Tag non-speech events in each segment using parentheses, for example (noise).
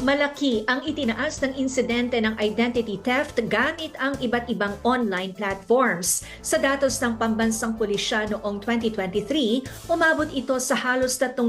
Malaki ang itinaas ng insidente ng identity theft gamit ang iba't ibang online platforms. Sa datos ng pambansang pulisya noong 2023, umabot ito sa halos 3,000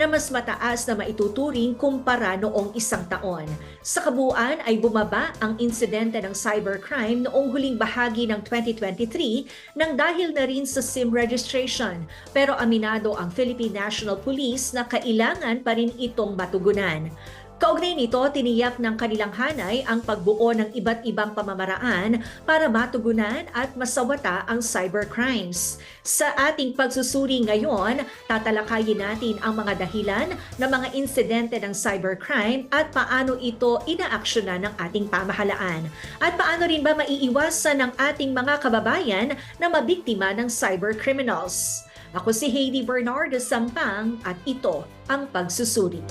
na mas mataas na maituturing kumpara noong isang taon. Sa kabuuan ay bumaba ang insidente ng cybercrime noong huling bahagi ng 2023 nang dahil na rin sa SIM registration. Pero aminado ang Philippine National Police na kailangan pa rin itong matugunan. Kaugnay nito, tiniyak ng kanilang hanay ang pagbuo ng iba't ibang pamamaraan para matugunan at masawata ang cybercrimes. Sa ating pagsusuri ngayon, tatalakayin natin ang mga dahilan ng mga insidente ng cybercrime at paano ito inaaksyonan ng ating pamahalaan. At paano rin ba maiiwasan ng ating mga kababayan na mabiktima ng cybercriminals. Ako si Heidi Bernardo Sampang at ito ang pagsusuri.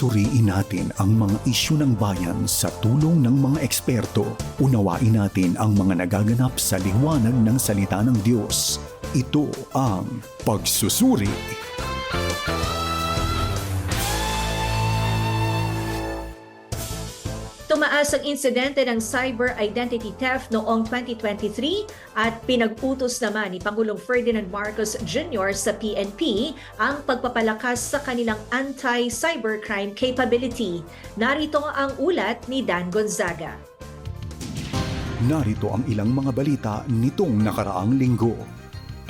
Suriin natin ang mga isyu ng bayan sa tulong ng mga eksperto. Unawain natin ang mga nagaganap sa liwanag ng salita ng Diyos. Ito ang pagsusuri. Tumaas insidente ng cyber identity theft noong 2023 at pinag-utos naman ni Pangulong Ferdinand Marcos Jr. sa PNP ang pagpapalakas sa kanilang anti-cybercrime capability. Narito ang ulat ni Dan Gonzaga. Narito ang ilang mga balita nitong nakaraang linggo.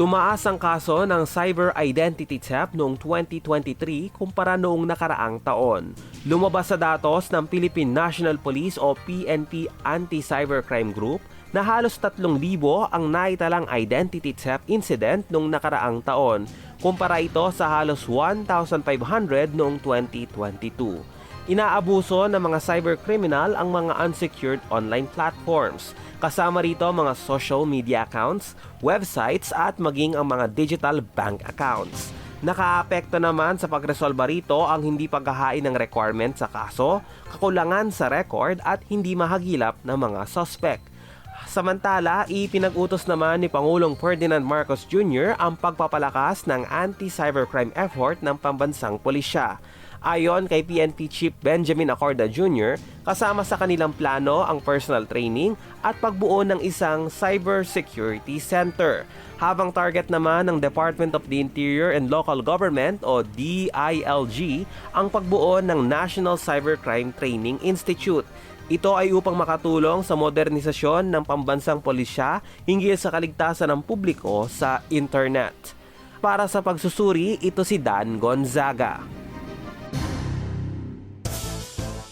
Tumaas ang kaso ng cyber identity theft noong 2023 kumpara noong nakaraang taon. Lumabas sa datos ng Philippine National Police o PNP Anti-Cybercrime Group na halos 3,000 ang naitalang identity theft incident noong nakaraang taon. Kumpara ito sa halos 1,500 noong 2022. Inaabuso ng mga cybercriminal ang mga unsecured online platforms. Kasama rito mga social media accounts, websites at maging ang mga digital bank accounts. Nakaapekto naman sa pagresolba rito ang hindi paghahain ng requirement sa kaso, kakulangan sa record at hindi mahagilap ng mga suspect. Samantala, ipinag-utos naman ni Pangulong Ferdinand Marcos Jr. ang pagpapalakas ng anti-cybercrime effort ng pambansang pulisya. Ayon kay PNP Chief Benjamin Acorda Jr., kasama sa kanilang plano ang personal training at pagbuo ng isang cybersecurity center. Habang target naman ng Department of the Interior and Local Government o DILG ang pagbuo ng National Cybercrime Training Institute. Ito ay upang makatulong sa modernisasyon ng pambansang pulisya hinggil sa kaligtasan ng publiko sa internet. Para sa pagsusuri, ito si Dan Gonzaga.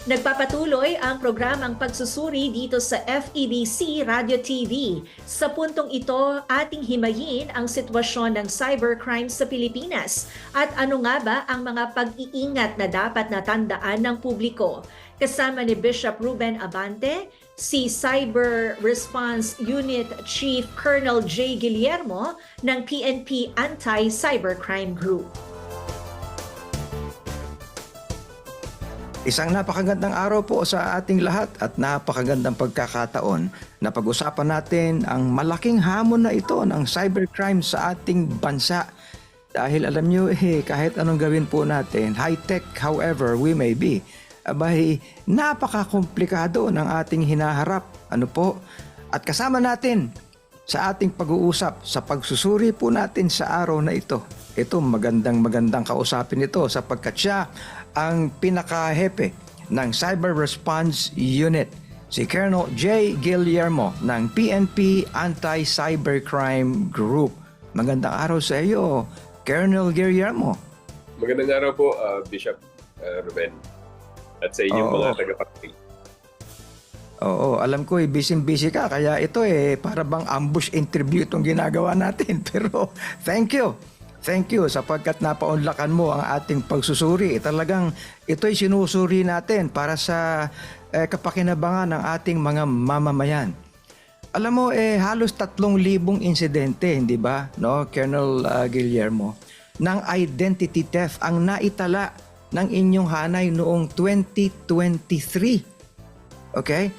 Nagpapatuloy ang programang pagsusuri dito sa FEBC Radio TV. Sa puntong ito, ating himayin ang sitwasyon ng cybercrime sa Pilipinas at ano nga ba ang mga pag-iingat na dapat natandaan ng publiko. Kasama ni Bishop Ruben Abante, si Cyber Response Unit Chief Colonel J. Guillermo ng PNP Anti-Cybercrime Group. Isang napakagandang araw po sa ating lahat at napakagandang pagkakataon na pag-usapan natin ang malaking hamon na ito ng cybercrime sa ating bansa. Dahil alam nyo, eh, kahit anong gawin po natin, high-tech however we may be, abay, napakakomplikado ng ating hinaharap. Ano po? At kasama natin sa ating pag-uusap, sa pagsusuri po natin sa araw na ito. Ito, magandang magandang kausapin ito sapagkat siya ang pinakahepe ng Cyber Response Unit, si Colonel J. Guillermo ng PNP Anti-Cybercrime Group. Magandang araw sa iyo, Colonel Guillermo. Magandang araw po, uh, Bishop uh, Ruben. At sa inyong Oo. mga tagapakinig. Oo, alam ko eh, busy-busy ka. Kaya ito eh, para bang ambush interview itong ginagawa natin. (laughs) Pero thank you. Thank you sapagkat napaunlakan mo ang ating pagsusuri. Talagang ito'y sinusuri natin para sa eh, kapakinabangan ng ating mga mamamayan. Alam mo, eh, halos tatlong libong insidente, hindi ba, no, Colonel uh, Guillermo, ng identity theft ang naitala ng inyong hanay noong 2023. Okay?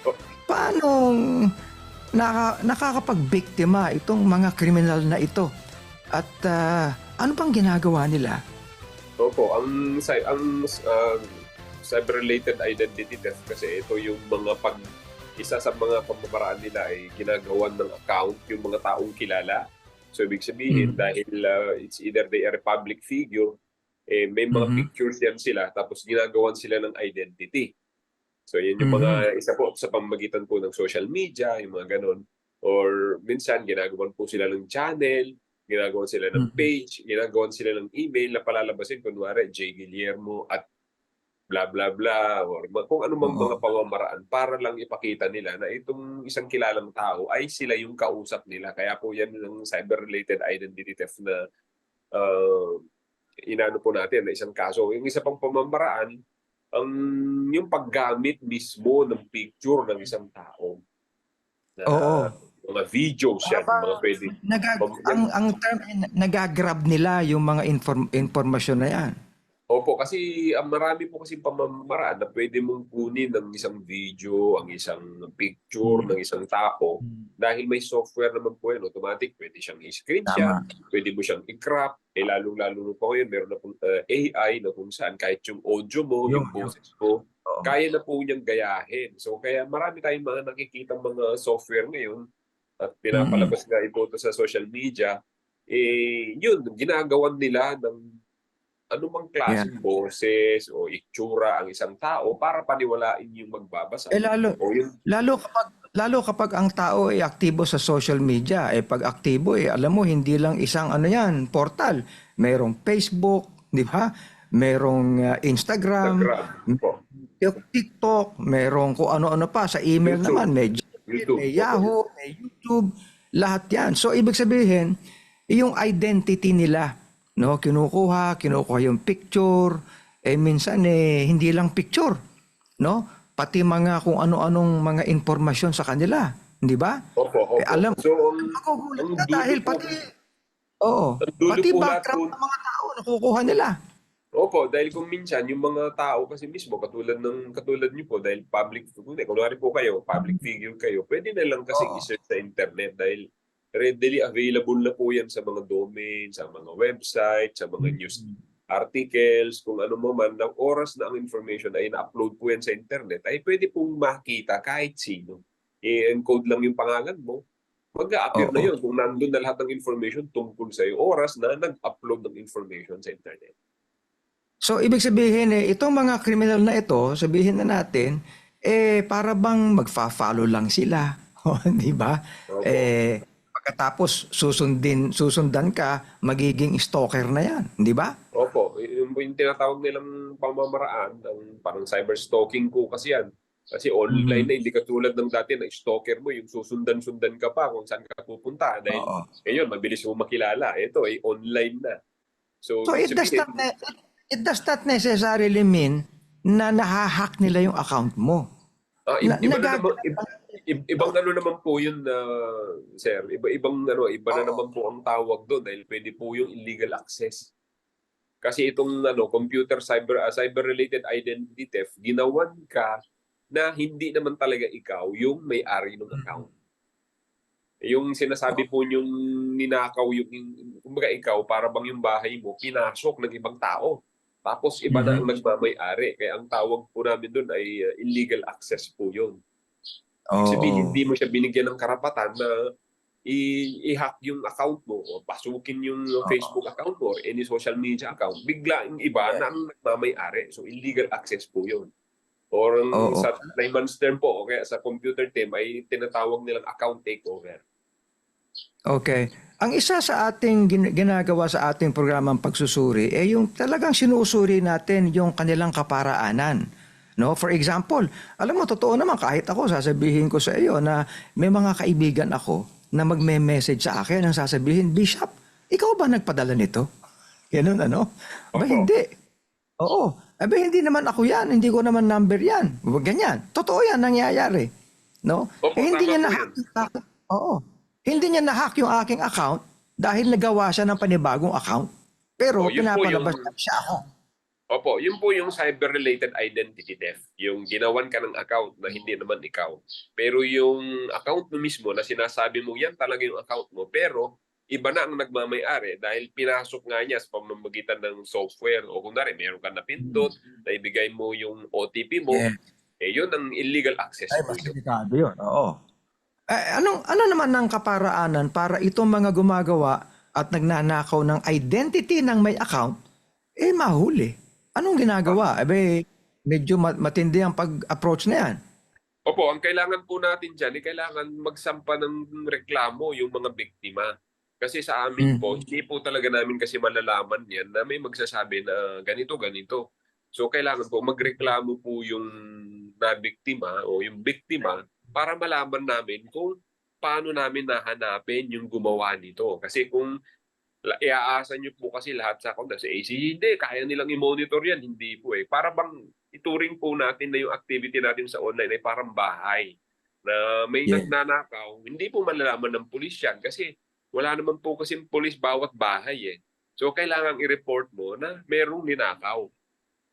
Paano naka, nakakapagbiktima itong mga kriminal na ito? At ah, ano pang ginagawa nila? Opo, ang ang uh, cyber-related identity theft kasi ito yung mga pag isa sa mga pamamaraan nila ay ginagawan ng account yung mga taong kilala. So ibig sabihin Mm. dahil uh, it's either they are a public figure, eh, may mga Mhm. pictures yan sila tapos ginagawan sila ng identity. So yan yung mga isa po sa pamagitan po ng social media, yung mga ganun. Or minsan ginagawan po sila ng channel, ginagawan sila ng page, ginagawan sila ng email na palalabasin kunwari J. Guillermo at bla bla bla or kung ano mang mga pamamaraan para lang ipakita nila na itong isang kilalang tao ay sila yung kausap nila. Kaya po yan ng cyber-related identity theft na uh, inano po natin na isang kaso. Yung isa pang pamamaraan, ang yung paggamit mismo ng picture ng isang tao. Na, Oo. Mga videos yan, Tama. mga pwede. Nagag Pag- ang ang term ay nagagrab nila yung mga inform- informasyon na yan. Opo, kasi ang marami po kasi pamamaraan na pwede mong kunin ng isang video, ang isang picture ng isang tao dahil may software naman po yan, automatic, pwede siyang i-screenshot, pwede mo siyang i-crop, eh lalong-lalo po ngayon, meron na pong uh, AI na kung saan kahit yung audio mo, yung, Yung- boses mo, kaya na po niyang gayahin. So kaya marami tayong mga nakikita mga software ngayon at pinapalabas nga ipo to sa social media, eh yun, ginagawan nila ng anumang klaseng boses o itsura ang isang tao para paniwalain yung magbabasa. Eh lalo o yung lalo kapag lalo kapag ang tao ay aktibo sa social media, eh pag aktibo eh alam mo hindi lang isang ano yan, portal. Merong Facebook, di ba? Merong uh, Instagram, Instagram po, TikTok, merong kung ano-ano pa sa email YouTube. naman, Gmail, YouTube. may Yahoo, may YouTube, lahat 'yan. So ibig sabihin, yung identity nila, no, kinukuha, kinukuha yung picture, eh minsan eh hindi lang picture, no? Pati mga kung ano-anong mga informasyon sa kanila, di ba? Opo, opo. Eh, alam- so, Magugulat ka dahil pati Oo, pati background ng mga tao nakukuha nila. Opo, dahil kung minsan yung mga tao kasi mismo katulad ng katulad niyo po dahil public hindi kunwari po kayo, public figure kayo, pwede na lang kasi Oo. i-search sa internet dahil readily available na po yan sa mga domain, sa mga website, sa mga news articles, kung ano mo man, ng oras na ang information ay na-upload po yan sa internet, ay pwede pong makita kahit sino. I-encode lang yung pangalan mo, mag-a-appear na yun kung nandun na lahat ng information tungkol sa oras na nag-upload ng information sa internet. So ibig sabihin eh itong mga kriminal na ito, sabihin na natin, eh para bang magfa-follow lang sila, (laughs) di ba? Eh pagkatapos susundin susundan ka, magiging stalker na 'yan, di ba? Opo, yung, yung tinatawag nilang pamamaraan, ang parang cyber stalking po kasi yan. Kasi online Mhm. na, hindi katulad ng dati na stalker mo, yung susundan-sundan ka pa kung saan ka pupunta. Dahil Oo. ngayon, mabilis mo makilala. Ito ay online na. So, So it does not ne- it does not necessarily mean na nahahack nila yung account mo. Ah, Na- iba na naman, ibang ano naman po yun na sir, iba ibang ano, iba na naman po ang tawag doon dahil pwede po yung illegal access. Kasi itong ano, computer cyber uh, cyber related identity theft, ginawan ka na hindi naman talaga ikaw yung may-ari ng account. Yung sinasabi po yung ninakaw yung kumbaga ikaw para bang yung bahay mo pinasok ng ibang tao. Tapos iba na ang nagmamay-ari. Kaya ang tawag po namin doon ay uh, illegal access po yun. Oo. Sabihin, hindi mo siya binigyan ng karapatan na i-hack yung account mo o pasukin yung Facebook account mo or any social media account. Bigla yung iba na ang nagmamay-ari. So illegal access po yun. Or ang Oo. sa layman's term po, o kaya sa computer term ay tinatawag nilang account takeover. Okay. Ang isa sa ating gin- ginagawa sa ating programang pagsusuri ay yung talagang sinusuri natin yung kanilang kaparaanan. No? For example, alam mo, totoo naman, kahit ako, sasabihin ko sa iyo na may mga kaibigan ako na magme-message sa akin ang sasabihin, Bishop, ikaw ba nagpadala nito? Ganun ano? Ba hindi. Oo. Abe, hindi naman ako yan. Hindi ko naman number yan. Ganyan. Totoo yan nangyayari. No? Opo, eh, hindi niya na-hack. Oo. Hindi niya na-hack yung aking account dahil nagawa siya ng panibagong account. Pero Oh, pinapalabas yung- siya ako. Opo, yun po yung cyber-related identity theft. Yung ginawan ka ng account na hindi naman ikaw. Pero yung account mo mismo na sinasabi mo yan talaga yung account mo. Pero iba na ang nagmamayari dahil pinasok nga niya sa pamamagitan ng software o kunwari meron ka na pindot, na ibigay mo yung OTP mo, Yeah. eh yun ang illegal access. Ay, mas yun. Oo. Eh, anong, ano naman ang kaparaanan para itong mga gumagawa at nagnanakaw ng identity ng may account, eh mahuli. Anong ginagawa? Eh, medyo mat- matindi ang pag-approach na yan. Opo, ang kailangan po natin dyan, eh, kailangan magsampa ng reklamo yung mga biktima. Kasi sa amin Mm. po, hindi po talaga namin kasi malalaman yan na may magsasabi na ganito, ganito. So kailangan po magreklamo po yung nabiktima o yung biktima para malaman namin kung paano namin nahanapin yung gumawa nito. Kasi kung iaasa nyo po kasi lahat sa konta sa AC, hindi, kaya nilang i-monitor yan. Hindi po eh. Para bang ituring po natin na yung activity natin sa online ay parang bahay na may Yeah. nagnanakaw, hindi po malalaman ng pulis yan kasi wala naman po kasi pulis bawat bahay eh. So kailangan i-report mo na merong ninakaw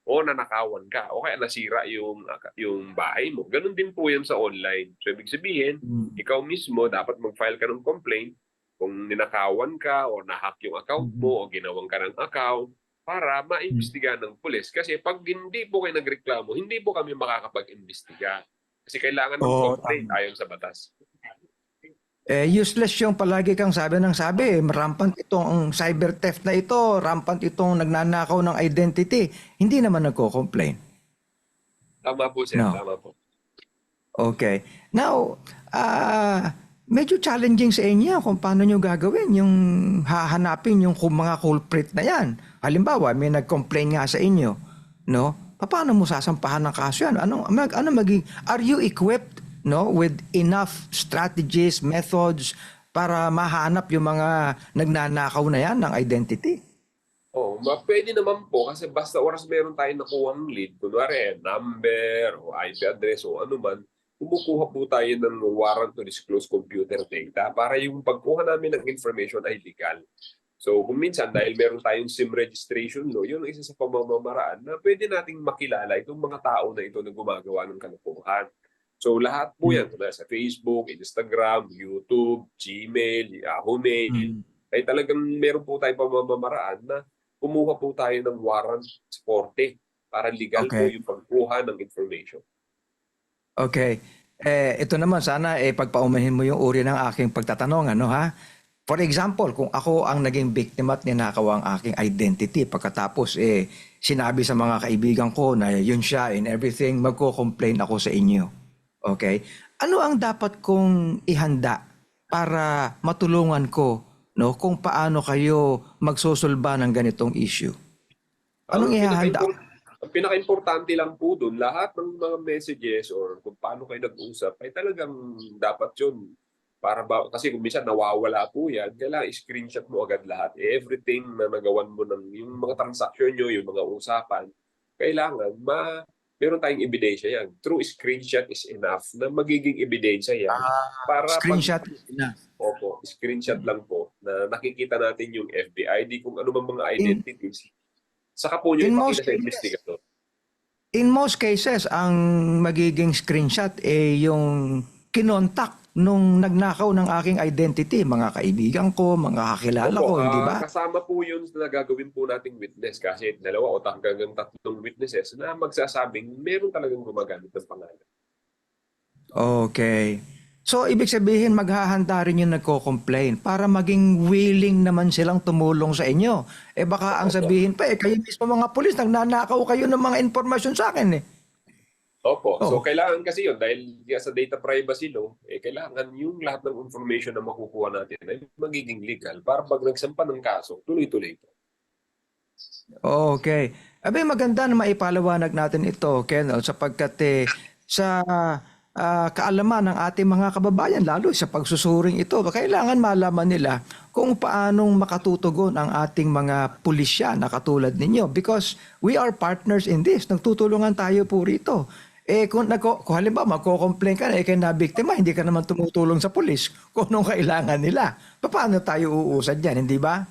o nanakawan ka o kaya nasira yung yung bahay mo. Ganun din po yan sa online. So ibig sabihin, ikaw mismo dapat mag-file ka ng complaint kung ninakawan ka o nahack yung account mo o ginawang ka ng account para maimbestigahan ng pulis. Kasi pag hindi po kayo nagreklamo, hindi po kami makakapag-imbestiga. Kasi kailangan ng Oo, complaint ayon sa batas. Eh, useless yung palagi kang sabi ng sabi. Rampant itong cyber theft na ito. Rampant itong nagnanakaw ng identity. Hindi naman nagko-complain. Tama po, sir. No. Tama po. Okay. Now, ah medyo challenging sa inyo kung paano nyo gagawin yung hahanapin yung mga culprit na yan. Halimbawa, may nag-complain nga sa inyo, no? Paano mo sasampahan ng kaso yan? Ano, mag, ano maging, are you equipped, no, with enough strategies, methods para mahanap yung mga nagnanakaw na yan ng identity? Oh, ma pwede naman po kasi basta oras meron tayong nakuhang lead, kunwari number o IP address o ano man, kumukuha po tayo ng warrant to disclose computer data para yung pagkuha namin ng information ay legal. So kung minsan dahil meron tayong SIM registration law, yun ang isa sa pamamamaraan na pwede nating makilala itong mga tao na ito na gumagawa ng kalokohan. So lahat po yan, mula sa Facebook, Instagram, YouTube, Gmail, Yahoo Mail, ay talagang meron po tayong pamamamaraan na kumuha po tayo ng warrant sa korte para legal po Okay. yung pagkuha ng information. Okay. Eh, ito naman sana eh pagpaumahin mo yung uri ng aking pagtatanong ano ha. For example, kung ako ang naging biktima at ninakaw ang aking identity pagkatapos eh sinabi sa mga kaibigan ko na yun siya and everything, magko-complain ako sa inyo. Okay? Ano ang dapat kong ihanda para matulungan ko no kung paano kayo magsusulba ng ganitong issue? Anong Ang ihahanda? pinaka- Ang pinaka-importante lang po doon, lahat ng mga messages or kung paano kayo nag-usap ay talagang dapat yun. Para ba, kasi kung minsan nawawala po yan, kailangan i-screenshot mo agad lahat. Everything na nagawan mo ng yung mga transaction nyo, yung mga usapan, kailangan ma meron tayong ebidensya yan. True screenshot is enough na magiging ebidensya yan. para pag- Ah, Screenshot na. Opo, screenshot lang po na nakikita natin yung FBID kung ano mang mga identities. Saka po in ipakita sa investigator. In most cases, ang magiging screenshot eh yung kinontak nung nagnakaw ng aking identity, mga kaibigan ko, mga kakilala ko, Opo, hindi ah, ba? kasama po yun na gagawin po nating witness kasi dalawa o hanggang tatlong witnesses na magsasabing meron talagang gumagamit ng pangalan. Okay. So, ibig sabihin, maghahanda rin yung nagko-complain para maging willing naman silang tumulong sa inyo. Eh baka ang sabihin pa, eh kayo mismo mga pulis, nagnanakaw kayo ng mga informasyon sa akin eh. Opo, Oo. so kailangan kasi yun dahil sa data privacy law, eh kailangan yung lahat ng information na makukuha natin ay magiging legal para pag nagsampa ng kaso, tuloy-tuloy po. Okay. Abay, maganda na maipalawanag natin ito, Ken, sapagkat eh, sa ah, kaalaman ng ating mga kababayan, lalo sa pagsusuring ito, kailangan malaman nila kung paanong makatutugon ang ating mga pulisya na katulad ninyo because we are partners in this. Nagtutulungan tayo po rito. Eh kung, nagko, kung halimbawa magko-complain ka na, eh na biktima, hindi ka naman tumutulong sa pulis kung anong kailangan nila. Paano tayo uusad yan, hindi ba?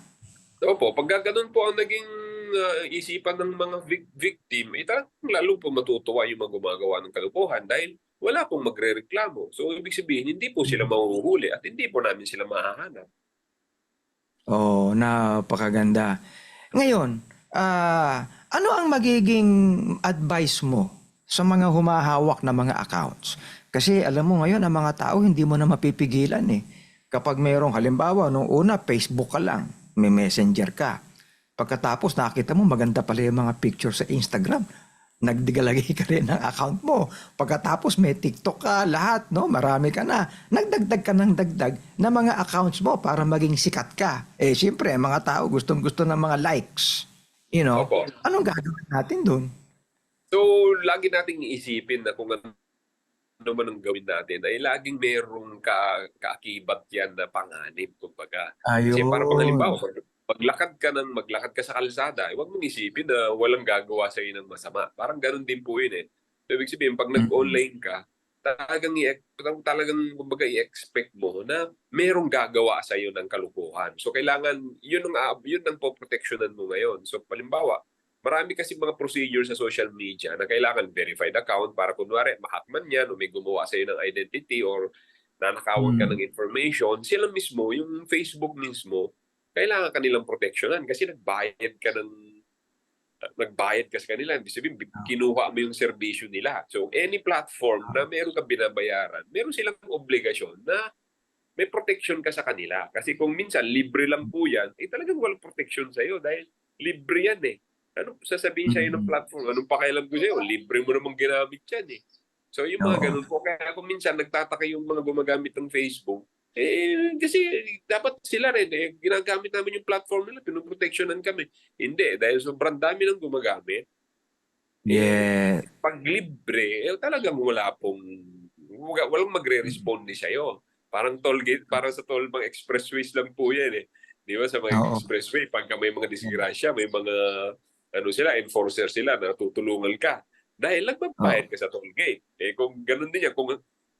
Opo, pag ganun po ang naging ah, isipan ng mga vic- victim, eh talagang lalo po matutuwa yung mga gumagawa ng kalupuhan dahil wala pong magre-reklamo. So ibig sabihin, hindi po sila mahuhuli at hindi po namin sila mahahanap. Oh, napakaganda. Ngayon, ah, ano ang magiging advice mo sa mga humahawak na mga accounts? Kasi alam mo ngayon, ang mga tao hindi mo na mapipigilan eh. Kapag mayroong halimbawa, nung una, Facebook ka lang, may messenger ka. Pagkatapos nakita mo maganda pala yung mga picture sa Instagram. Nagdigalagay ka rin ng account mo. Pagkatapos may TikTok ka, lahat, no? Marami ka na. Nagdagdag ka ng dagdag na mga accounts mo para maging sikat ka. Eh, siyempre, mga tao gustong gusto ng mga likes. You know? Opo. Anong gagawin natin dun? So, lagi nating iisipin na kung ano ano man ang gawin natin ay laging merong ka, kaakibat yan na panganib, kumbaga. Kasi Ayun. para pang halimbawa, mag, maglakad ka ng maglakad ka sa kalsada, eh, huwag mong isipin na walang gagawa sa ng masama. Parang ganun din po yun eh. So, ibig sabihin, pag nag-online ka, talagang, talagang kumbaga, i-expect mo na merong gagawa sa iyo ng kalukuhan. So, kailangan, yun ang, yun ang poproteksyonan mo ngayon. So, palimbawa, marami kasi mga procedure sa social media na kailangan verified account para kunwari mahack man yan o may gumawa sa iyo ng identity or nanakawan ka Mm. ng information, sila mismo, yung Facebook mismo, kailangan kanilang proteksyonan kasi nagbayad ka ng nagbayad ka sa kanila. Ibig sabihin, bi- kinuha mo yung serbisyo nila. So, any platform na meron ka binabayaran, meron silang obligasyon na may protection ka sa kanila. Kasi kung minsan, libre lang po yan, eh talagang walang protection sa'yo dahil libre yan eh. Ano sasabihin sa'yo ng platform? Anong pakialam ko sa'yo? Libre mo namang ginamit yan eh. So yung mga Oo. ganun po. Kaya kung minsan nagtataka yung mga gumagamit ng Facebook, eh kasi dapat sila rin eh, ginagamit namin yung platform nila, pinoprotectionan kami. Hindi, dahil sobrang dami ng gumagamit, Yeah. pag libre, eh, talagang wala pong, wala- walang magre-respond ni sa'yo. Parang toll gate, parang sa toll mga expressways lang po yan eh. Di ba sa mga Oo. expressway, pagka may mga disgrasya, may mga ano sila, enforcer sila na tutulungan ka. Dahil nagbabayad ka sa toll gate. Eh kung ganun din yan, kung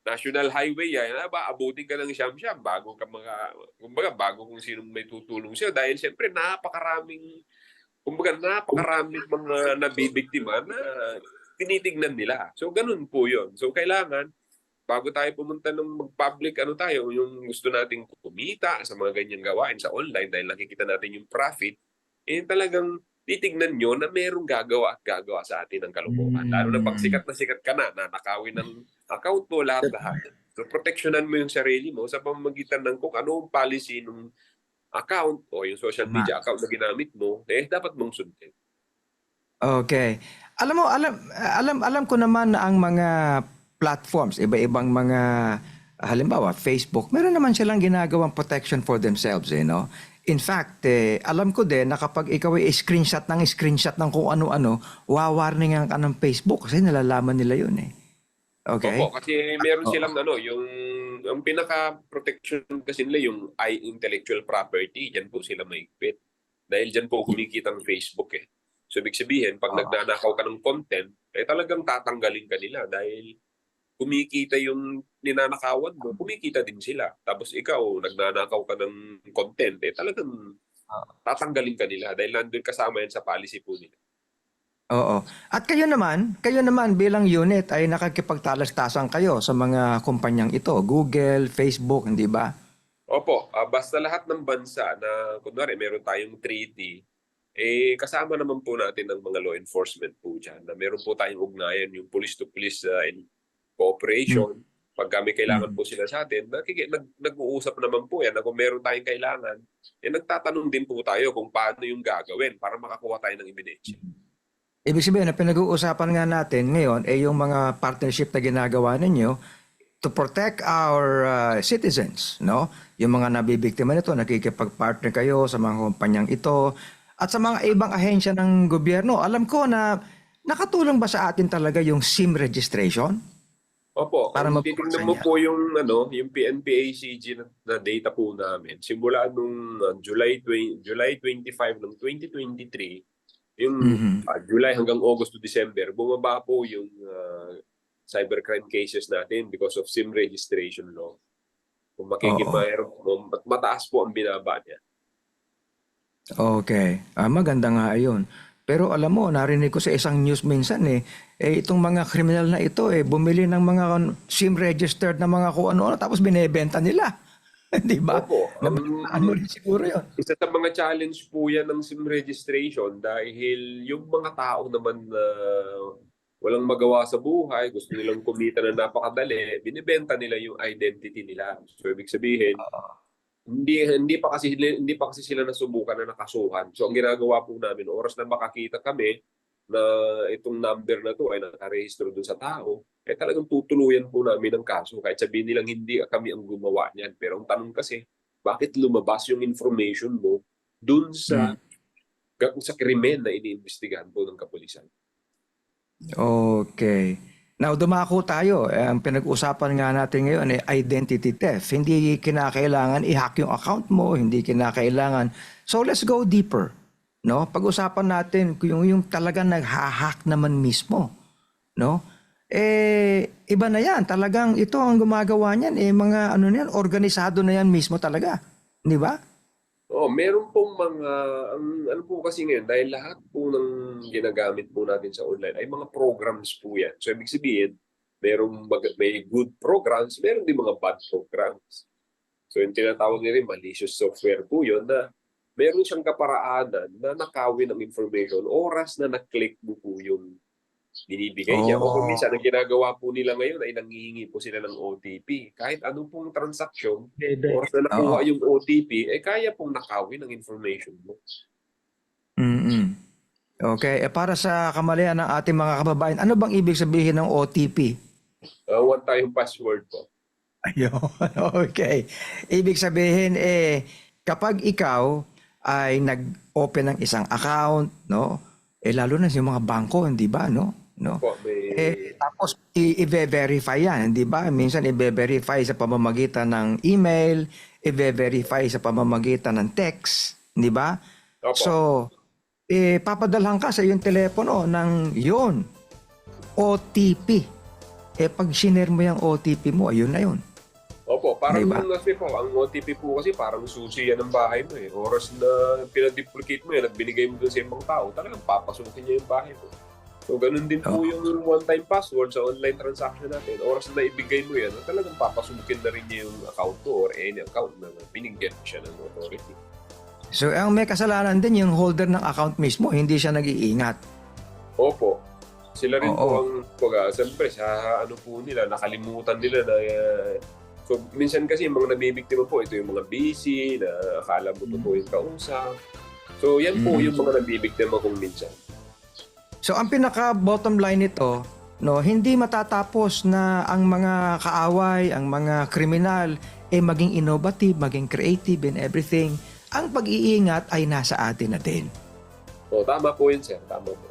national highway yan, ah, ba, abutin ka ng siyam-siyam bago ka mga, kumbaga, bago kung sino may tutulong sa'yo. Dahil siyempre, napakaraming, kumbaga, napakaraming mga nabibiktima na tinitignan nila. So, ganun po yun. So, kailangan, bago tayo pumunta ng mag-public, ano tayo, yung gusto nating kumita sa mga ganyang gawain sa online dahil nakikita natin yung profit, eh talagang titignan nyo na merong gagawa at gagawa sa atin ng kalukuhan. Lalo na pag Mm. sikat na sikat ka na, nanakawin ng account mo, lahat-lahat. So, protectionan mo yung sarili mo sa pamamagitan ng kung ano ang policy ng account o yung social media account na ginamit mo, eh dapat mong sundin. Okay. Alam mo, alam alam alam ko naman na ang mga platforms, iba-ibang mga halimbawa Facebook, meron naman silang ginagawang protection for themselves, eh, no? In fact, eh, alam ko din na kapag ikaw ay screenshot ng screenshot ng kung ano-ano, wawarningan ka ng Facebook kasi nalalaman nila yun eh. Okay? Opo, kasi meron Oo. silang ano, yung ang pinaka-protection kasi nila yung intellectual property, diyan po sila maigpit. Dahil diyan po kumikita ang Facebook eh. So ibig sabihin, pag Oo. nagnanakaw ka ng content, eh talagang tatanggalin ka nila dahil kumikita yung ninanakawan mo, kumikita din sila. Tapos ikaw, nagnanakaw ka ng content, eh talagang tatanggalin ka nila dahil nandun kasama yan sa policy po nila. Oo. At kayo naman, kayo naman bilang unit ay nakakipagtalastasan kayo sa mga kumpanyang ito, Google, Facebook, hindi ba? Opo, ah, basta lahat ng bansa na kunwari meron tayong treaty, eh kasama naman po natin ng mga law enforcement po dyan na meron po tayong ugnayan yung police to police uh, in cooperation. Pag may kailangan po sila sa atin, nag, nag-uusap naman po yan na kung meron tayong kailangan, eh nagtatanong din po tayo kung paano yung gagawin para makakuha tayo ng ebidensya. Ibig sabihin na pinag-uusapan nga natin ngayon ay yung mga partnership na ginagawa ninyo to protect our uh, citizens, no? Yung mga nabibiktima nito, nakikipag-partner kayo sa mga kumpanyang ito at sa mga ibang ahensya ng gobyerno. Alam ko na nakatulong ba sa atin talaga yung SIM registration? Opo, Para kung titignan mo niya. po yung ano, yung PNPACG na, na data po namin, simula nung uh, July 20, July 25 ng 2023, yung Mhm. uh, July hanggang August to December, bumaba po yung uh, cybercrime cases natin because of SIM registration law. Kung makikimayroon, kung mat- mataas po ang binaba niya. Okay. Ah, maganda nga yun. Pero alam mo, narinig ko sa isang news minsan eh, eh itong mga kriminal na ito eh, bumili ng mga SIM registered na mga kung ano tapos binebenta nila. (laughs) Di ba? Opo. Ang- ano rin siguro yun. isa sa mga challenge po yan ng SIM registration dahil yung mga tao naman na walang magawa sa buhay, gusto nilang kumita na napakadali, binibenta nila yung identity nila. So ibig sabihin, hindi hindi pa kasi hindi pa kasi sila nasubukan na nakasuhan. So ang ginagawa po namin, oras na makakita kami na itong number na to ay nakarehistro doon sa tao, eh talagang tutuluyan po namin ang kaso kahit sabihin nilang hindi kami ang gumawa niyan. Pero ang tanong kasi, bakit lumabas yung information mo dun sa ga- sa krimen na iniimbestigahan po ng kapulisan? Okay. Now, dumako tayo. Eh, ang pinag-usapan nga natin ngayon ay identity theft. Hindi kinakailangan i-hack yung account mo, hindi kinakailangan. So, let's go deeper. No? Pag-usapan natin kung yung, yung talagang nagha-hack naman mismo. No? Eh, iba na yan. Talagang ito ang gumagawa niyan. Eh, mga ano niyan, organisado na yan mismo talaga. Di ba? Oh, meron pong mga ang ano po kasi ngayon dahil lahat po ng ginagamit po natin sa online ay mga programs po yan. So ibig sabihin, merong may good programs, meron din mga bad programs. So yung tinatawag nila malicious software po yun na meron siyang kaparaanan na nakawin ang information oras na na-click mo po yung binibigay niya. O kung Oh. minsan ang ginagawa po nila ngayon ay nangihingi po sila ng OTP. Kahit anong pong transaksyon, oras na nakuha yung OTP, eh kaya pong nakawin ang information mo. mm Okay. Eh, para sa kamalian ng ating mga kababayan, ano bang ibig sabihin ng OTP? Uh, one time password po. Ayun. (laughs) Okay. Ibig sabihin eh kapag ikaw ay nag-open ng isang account, no? Eh lalo na sa mga bangko, hindi ba, no? No. Po, may, Eh tapos i-verify 'yan, hindi ba? Minsan i-verify sa pamamagitan ng email, i-verify sa pamamagitan ng text, hindi ba? So, eh, papadalhan ka sa iyong telepono ng yon OTP. Eh, pag shiner mo yung OTP mo, ayun na yun. Opo, parang Diba? yung kasi po, ang OTP po kasi parang susi yan ng bahay mo eh. Oras na pinaduplicate mo yan at binigay mo dun sa ibang tao, talagang papasukin niya yung bahay mo. So, ganun din po Oh. yung one-time password sa online transaction natin. Oras na ibigay mo yan, talagang papasukin na rin niya yung account mo or any account na binigyan siya ng authority. So, ang may kasalanan din yung holder ng account mismo, hindi siya nag-iingat. Opo. Sila rin Oo. po ang, pag, siyempre, sa ano po nila, nakalimutan nila na, uh, so minsan kasi yung mga nabibiktima po, ito yung mga busy, na akala mo to po yung kausap. So yan po Mm. yung mga nabibiktima kung minsan. So, ang pinaka-bottom line nito, no, hindi matatapos na ang mga kaaway, ang mga kriminal, eh maging innovative, maging creative and everything. Ang pag-iingat ay nasa atin na din. So tama po yun, sir. Tama po.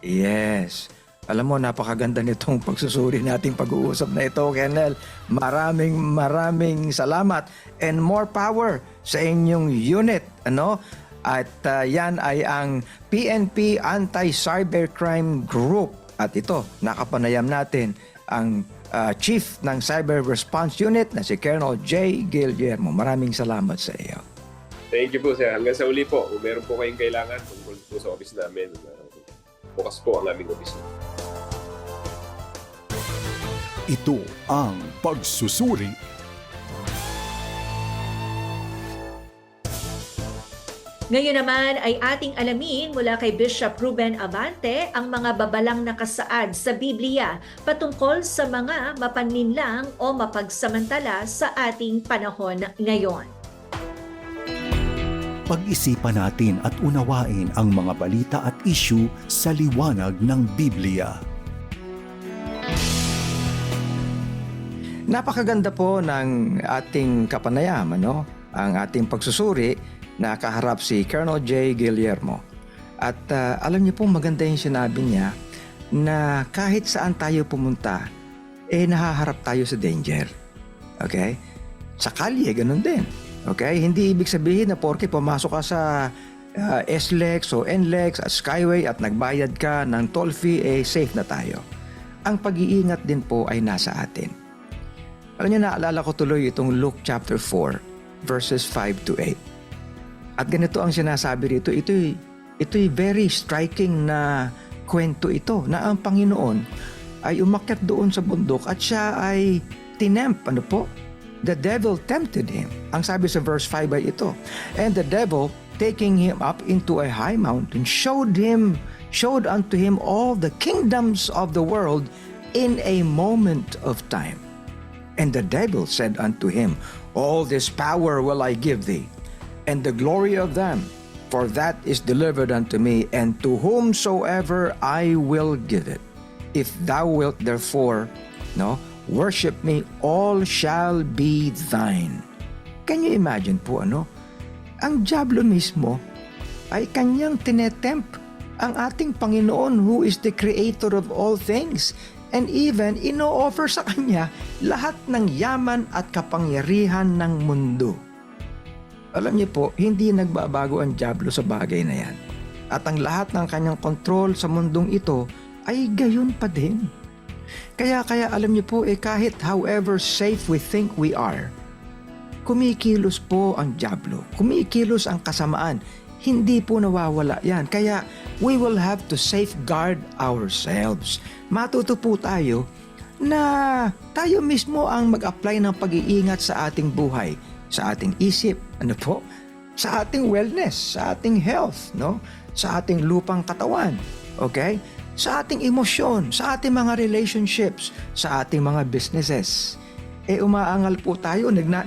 Yes. Alam mo, napakaganda nitong (laughs) pagsusuri nating pag-uusap na ito, Kenel. Maraming maraming salamat and more power sa inyong unit. Ano? At uh, yan ay ang PNP Anti-Cybercrime Group. At ito, nakapanayam natin ang uh, Chief ng Cyber Response Unit na si Colonel J. Guillermo. Maraming salamat sa iyo. Thank you po, sir. Hanggang sa uli po, kung meron po kayong kailangan tungkol po sa office namin, uh, bukas po ang aming office. Ito ang pagsusuri Ngayon naman ay ating alamin mula kay Bishop Ruben Abante ang mga babalang nakasaad sa Biblia patungkol sa mga mapanlinlang o mapagsamantala sa ating panahon ngayon. Pag-isipan natin at unawain ang mga balita at isyu sa liwanag ng Biblia. Napakaganda po ng ating kapanayam, ano? Ang ating pagsusuri na kaharap si Colonel J. Guillermo. At ah, alam niyo po maganda yung sinabi niya na kahit saan tayo pumunta, eh nahaharap tayo sa danger. Okay? Sa kalye, ganun din. Okay? Hindi ibig sabihin na porke pumasok ka sa ah, SLEX o NLEX at Skyway at nagbayad ka ng toll fee, eh safe na tayo. Ang pag-iingat din po ay nasa atin. Alam niyo, naalala ko tuloy itong Luke chapter 4, verses 5 to 8. At ganito ang sinasabi rito, ito'y, ito'y very striking na kwento ito na ang Panginoon ay umakyat doon sa bundok at siya ay tinemp, ano po? the devil tempted him. Ang sabi sa verse 5 ay ito. And the devil, taking him up into a high mountain, showed him, showed unto him all the kingdoms of the world in a moment of time. And the devil said unto him, All this power will I give thee, and the glory of them, for that is delivered unto me, and to whomsoever I will give it. If thou wilt therefore, no, worship me, all shall be thine. Can you imagine po ano? Ang Diablo mismo ay kanyang tinetempt ang ating Panginoon who is the creator of all things and even ino-offer sa kanya lahat ng yaman at kapangyarihan ng mundo. Alam niyo po, hindi nagbabago ang Diablo sa bagay na yan. At ang lahat ng kanyang kontrol sa mundong ito ay gayon pa din. Kaya kaya alam niyo po eh kahit however safe we think we are, kumikilos po ang Diablo, kumikilos ang kasamaan. Hindi po nawawala yan. Kaya we will have to safeguard ourselves. Matuto po tayo na tayo mismo ang mag-apply ng pag-iingat sa ating buhay, sa ating isip, ano po? Sa ating wellness, sa ating health, no? Sa ating lupang katawan, okay? Sa ating emosyon, sa ating mga relationships, sa ating mga businesses. Eh umaangal po tayo, nagna-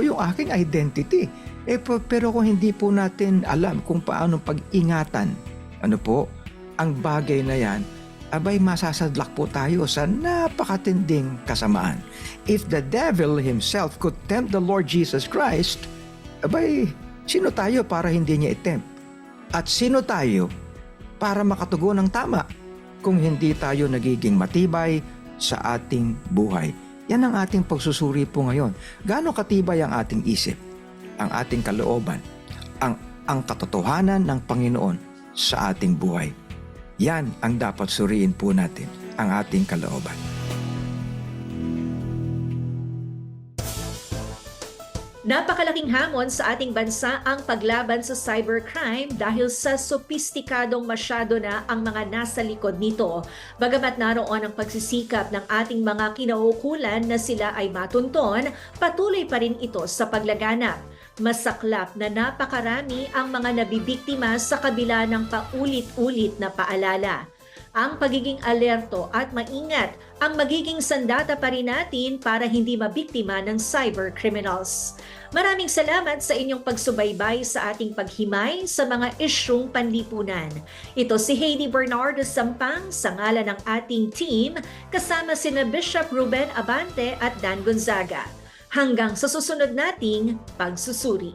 yung aking identity. Eh pero kung hindi po natin alam kung paano pag-ingatan, ano po, ang bagay na yan, abay masasadlak po tayo sa napakatinding kasamaan. If the devil himself could tempt the Lord Jesus Christ, abay, sino tayo para hindi niya itempt? At sino tayo para makatugon ng tama kung hindi tayo nagiging matibay sa ating buhay? Yan ang ating pagsusuri po ngayon. Gaano katibay ang ating isip, ang ating kalooban, ang, ang katotohanan ng Panginoon sa ating buhay. Yan ang dapat suriin po natin, ang ating kalooban. Napakalaking hamon sa ating bansa ang paglaban sa cybercrime dahil sa sopistikadong masyado na ang mga nasa likod nito. Bagamat naroon ang pagsisikap ng ating mga kinaukulan na sila ay matunton, patuloy pa rin ito sa paglaganap. Masaklap na napakarami ang mga nabibiktima sa kabila ng paulit-ulit na paalala. Ang pagiging alerto at maingat ang magiging sandata pa rin natin para hindi mabiktima ng cyber criminals. Maraming salamat sa inyong pagsubaybay sa ating paghimay sa mga isyung panlipunan. Ito si Heidi Bernardo Sampang sa ngalan ng ating team kasama sina Bishop Ruben Abante at Dan Gonzaga. Hanggang sa susunod nating pagsusuri.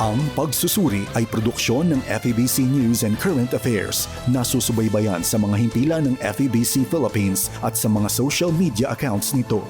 Ang pagsusuri ay produksyon ng FEBC News and Current Affairs na susubaybayan sa mga himpilan ng FEBC Philippines at sa mga social media accounts nito.